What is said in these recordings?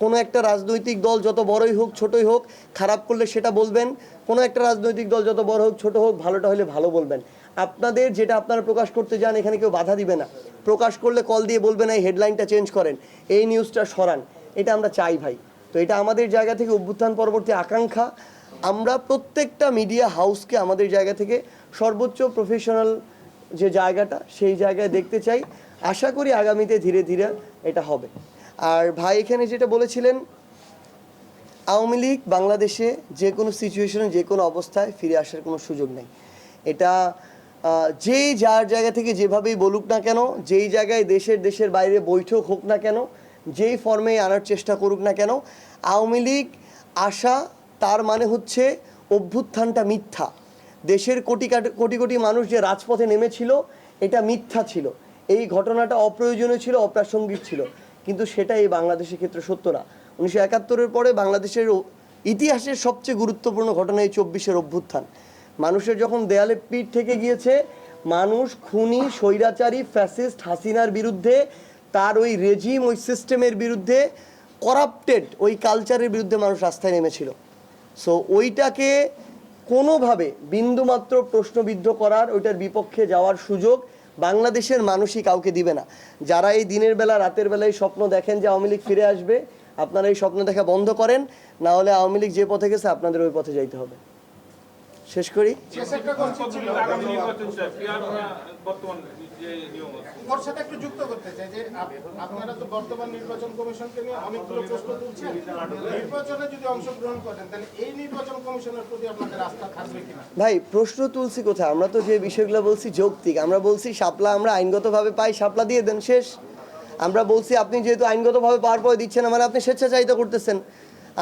কোনো একটা রাজনৈতিক দল যত বড়ই হোক, ছোটই হোক, খারাপ করলে সেটা বলবেন। কোনো একটা রাজনৈতিক দল যত বড় হোক, ছোট হোক, ভালোটা হলে ভালো বলবেন। আপনাদের যেটা আপনারা প্রকাশ করতে যান, এখানে কেউ বাধা দিবে না। প্রকাশ করলে কল দিয়ে বলবেন, এই হেডলাইনটা চেঞ্জ করেন। এই নিউজটা সরান। এটা আমরা চাই ভাই। তো এটা আমাদের জায়গা থেকে অভ্যুত্থান পরবর্তী আকাঙ্ক্ষা। আমরা প্রত্যেকটা মিডিয়া হাউসকে আমাদের জায়গা থেকে সর্বোচ্চ প্রফেশনাল যে জায়গাটা, সেই জায়গায় দেখতে চাই। আশা করি আগামীতে ধীরে ধীরে এটা হবে। আর ভাই এখানে যেটা বলেছিলেন, আওয়ামী লীগ বাংলাদেশে যে কোনো সিচুয়েশনে যে কোনো অবস্থায় ফিরে আসার কোনো সুযোগ নেই। এটা যেই যার জায়গা থেকে যেভাবেই বলুক না কেন, যেই জায়গায় দেশের দেশের বাইরে বৈঠক হোক না কেন, যেই ফর্মে আনার চেষ্টা করুক না কেন, আওয়ামী লীগ আসা তার মানে হচ্ছে অভ্যুত্থানটা মিথ্যা। দেশের কোটি কোটি কোটি মানুষ যে রাজপথে নেমেছিল, এটা মিথ্যা ছিল। এই ঘটনাটা অপ্রয়োজনীয় ছিল, অপ্রাসঙ্গিক ছিল। কিন্তু সেটা এই বাংলাদেশের ক্ষেত্রে সত্য না। উনিশশো একাত্তরের পরে বাংলাদেশের ইতিহাসের সবচেয়ে গুরুত্বপূর্ণ ঘটনা এই চব্বিশের অভ্যুত্থান। মানুষের যখন দেয়ালে পিঠ থেকে গিয়েছে, মানুষ, খুনি, স্বৈরাচারী, ফ্যাসিস্ট হাসিনার বিরুদ্ধে, তার ওই রেজিম ওই সিস্টেমের বিরুদ্ধে করাপ্টেড ওই কালচারের বিরুদ্ধে মানুষ রাস্তায় নেমেছিল। সো ওইটাকে কোনোভাবে বিন্দুমাত্র প্রশ্নবিদ্ধ করার, ওইটার বিপক্ষে যাওয়ার সুযোগ বাংলাদেশের মানুষই কাউকে দিবে না। যারা এই দিনের বেলা, রাতের বেলায় স্বপ্ন দেখেন যে আওয়ামী লীগ ফিরে আসবে, আপনারা এই স্বপ্ন দেখা বন্ধ করেন, না হলে আওয়ামী লীগ যে পথে গেছে আপনাদের ওই পথে যাইতে হবে। শেষ করি। শেষ একটা কোশ্চেন ছিল আগামী নির্বাচন চাই পিয়ার বর্তমান যে নিয়ম আছে ওর সাথে একটু যুক্ত করতে চাই যে আপনারা তো বর্তমান নির্বাচন কমিশনকে নিয়ে অনেকগুলো প্রশ্ন তুলছেন। নির্বাচনে যদি অংশগ্রহণ করেন তাহলে এই নির্বাচন কমিশনের প্রতি আপনাদের আস্থা থাকবে কিনা? ভাই প্রশ্ন তুলছি কোথায়? আমরা তো যে বিষয়গুলো বলছি যৌক্তিক। আমরা বলছি শাপলা আমরা আইনগতভাবে পাই শাপলা দিয়ে দেন শেষ। আমরা বলছি আপনি যেহেতু আইনগতভাবে পাওয়ার পরে দিচ্ছেন না, মানে আপনি স্বেচ্ছাচারিতা করতেছেন।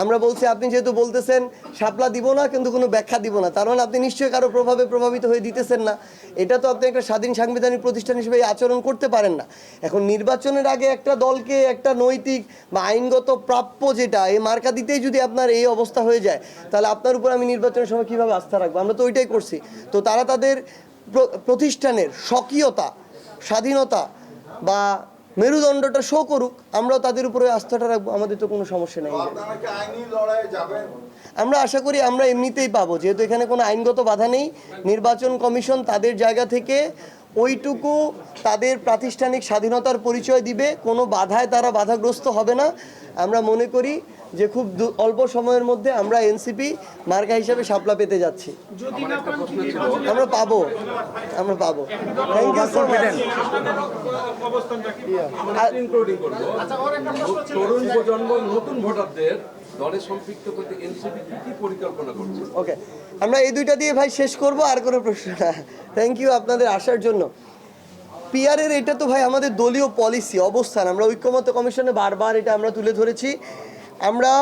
আমরা বলছি, আপনি যেহেতু বলতেছেন, শাপলা দিব না, কিন্তু কোনো ব্যাখ্যা দিব না। তার মানে আপনি নিশ্চয়ই কারও প্রভাবে প্রভাবিত হয়ে দিতেছেন না। এটা তো আপনি একটা স্বাধীন সাংবিধানিক প্রতিষ্ঠান হিসেবে আচরণ করতে পারেন না। এখন নির্বাচনের আগে একটা দলকে, একটা নৈতিক বা আইনগত প্রাপ্য যেটা, এই মার্কা দিতেই যদি আপনার এই অবস্থা হয়ে যায়, তাহলে আপনার উপর আমি নির্বাচনের সময় কীভাবে আস্থা রাখব? আমরা তো ওইটাই করছি। তো তারা তাদের প্রতিষ্ঠানের স্বকীয়তা, স্বাধীনতা বা মেরুদণ্ডটা শো করুক আমরাও তাদের উপরে আস্থাটা রাখব আমাদের তো কোনো সমস্যা নেই। আমরা আশা করি আমরা এমনিতেই পাবো যেহেতু এখানে কোনো আইনগত বাধা নেই। নির্বাচন কমিশন তাদের জায়গা থেকে ওইটুকু তাদের প্রাতিষ্ঠানিক স্বাধীনতার পরিচয় দিবে কোনো বাধায় তারা বাধাগ্রস্ত হবে না। আমরা মনে করি যে খুব অল্প সময়ের মধ্যে আমরা এনসিপি মার্কা হিসাবে সাপলা পেতে যাচ্ছি। আমরা পাবো। আমরা পাবো। থ্যাংক ইউ সো মাচ অবস্থানটা কি ইনক্লুডিং করব আচ্ছা ওর একটা প্রশ্ন ছিল তরুণ প্রজন্ম নতুন ভোটারদের দলে সম্পৃক্ত করতে এনসিপি কি কি পরিকল্পনা করছে? ওকে আমরা এই দুইটা দিয়ে ভাই শেষ করব আর কোনো প্রশ্ন না। থ্যাংক ইউ আপনাদের আসার জন্য। পিআরের এটা তো ভাই আমাদের দলীয় পলিসি অবস্থান। আমরা ঐক্যমত্য কমিশনে বারবার এটা আমরা তুলে ধরেছি। আমরা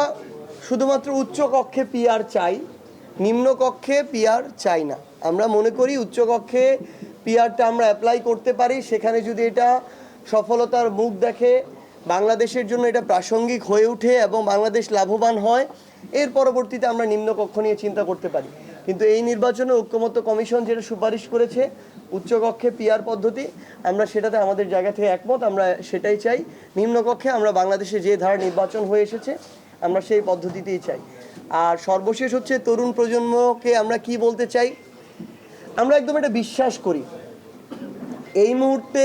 শুধুমাত্র উচ্চ কক্ষে পিআর চাই, নিম্ন কক্ষে পিআর চাই না। আমরা মনে করি উচ্চ কক্ষে পিআরটা আমরা অ্যাপ্লাই করতে পারি। সেখানে যদি এটা সফলতার মুখ দেখে, বাংলাদেশের জন্য এটা প্রাসঙ্গিক হয়ে ওঠে এবং বাংলাদেশ লাভবান হয়, এর পরবর্তীতে আমরা নিম্নকক্ষ নিয়ে চিন্তা করতে পারি। কিন্তু এই নির্বাচনে ঐক্যমত্য কমিশন যেটা সুপারিশ করেছে উচ্চকক্ষে পিয়ার পদ্ধতি, আমরা সেটাতে আমাদের জায়গা থেকে একমত, আমরা সেটাই চাই। নিম্নকক্ষে আমরা বাংলাদেশে যে ধারা নির্বাচন হয়ে এসেছে, আমরা সেই পদ্ধতিতেই চাই। আর সর্বশেষ হচ্ছে তরুণ প্রজন্মকে আমরা কি বলতে চাই? আমরা একদম এটা বিশ্বাস করি। এই মুহূর্তে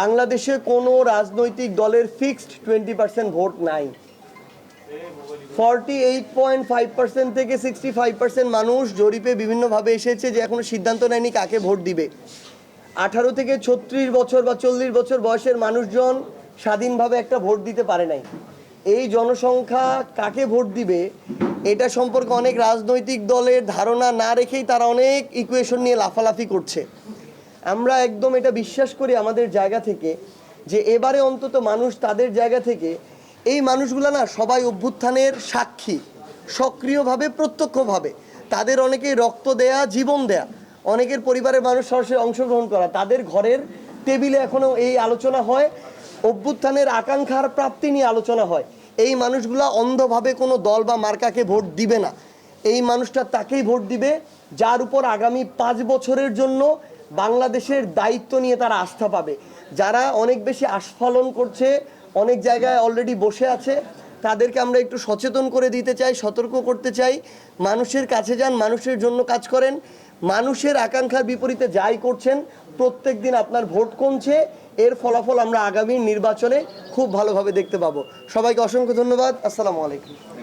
বাংলাদেশে কোনো রাজনৈতিক দলের ফিক্সড টোয়েন্টি পার্সেন্ট ভোট নাই। Forty eight point five percent থেকে সিক্সটি ফাইভ পার্সেন্ট মানুষ জরিপে বিভিন্নভাবে এসেছে যে এখনও সিদ্ধান্ত নেয়নি কাকে ভোট দিবে। আঠারো থেকে ছত্রিশ বছর বা চল্লিশ বছর বয়সের মানুষজন স্বাধীনভাবে একটা ভোট দিতে পারে নাই। এই জনসংখ্যা কাকে ভোট দিবে, এটা সম্পর্কে অনেক রাজনৈতিক দলের ধারণা না রেখেই তারা অনেক ইকুয়েশন নিয়ে লাফালাফি করছে। আমরা একদম এটা বিশ্বাস করি আমাদের জায়গা থেকে যে এবারে অন্তত মানুষ তাদের জায়গা থেকে এই মানুষগুলো না সবাই অভ্যুত্থানের সাক্ষী, সক্রিয়ভাবে, প্রত্যক্ষভাবে। তাদের অনেকেই রক্ত দেয়া, জীবন দেয়া। অনেকের পরিবারের মানুষ সরাসরি অংশগ্রহণ করা। তাদের ঘরের টেবিলে এখনও এই আলোচনা হয়, অভ্যুত্থানের আকাঙ্ক্ষার প্রাপ্তি নিয়ে আলোচনা হয়। এই মানুষগুলা অন্ধভাবে কোনো দল বা মার্কাকে ভোট দিবে না। এই মানুষটা তাকেই ভোট দিবে, যার উপর আগামী পাঁচ বছরের জন্য বাংলাদেশের দায়িত্ব নিয়ে তারা আস্থা পাবে। যারা অনেক বেশি আস্ফালন করছে অনেক জায়গায় অলরেডি বসে আছে। তাদেরকে আমরা একটু সচেতন করে দিতে চাই, সতর্ক করতে চাই। মানুষের কাছে যান, মানুষের জন্য কাজ করেন। মানুষের আকাঙ্ক্ষার বিপরীতে যাই করছেন, প্রত্যেক দিন আপনার ভোট কমছে। এর ফলাফল আমরা আগামী নির্বাচনে খুব ভালোভাবে দেখতে পাবো। সবাইকে অসংখ্য ধন্যবাদ। আসসালামু আলাইকুম।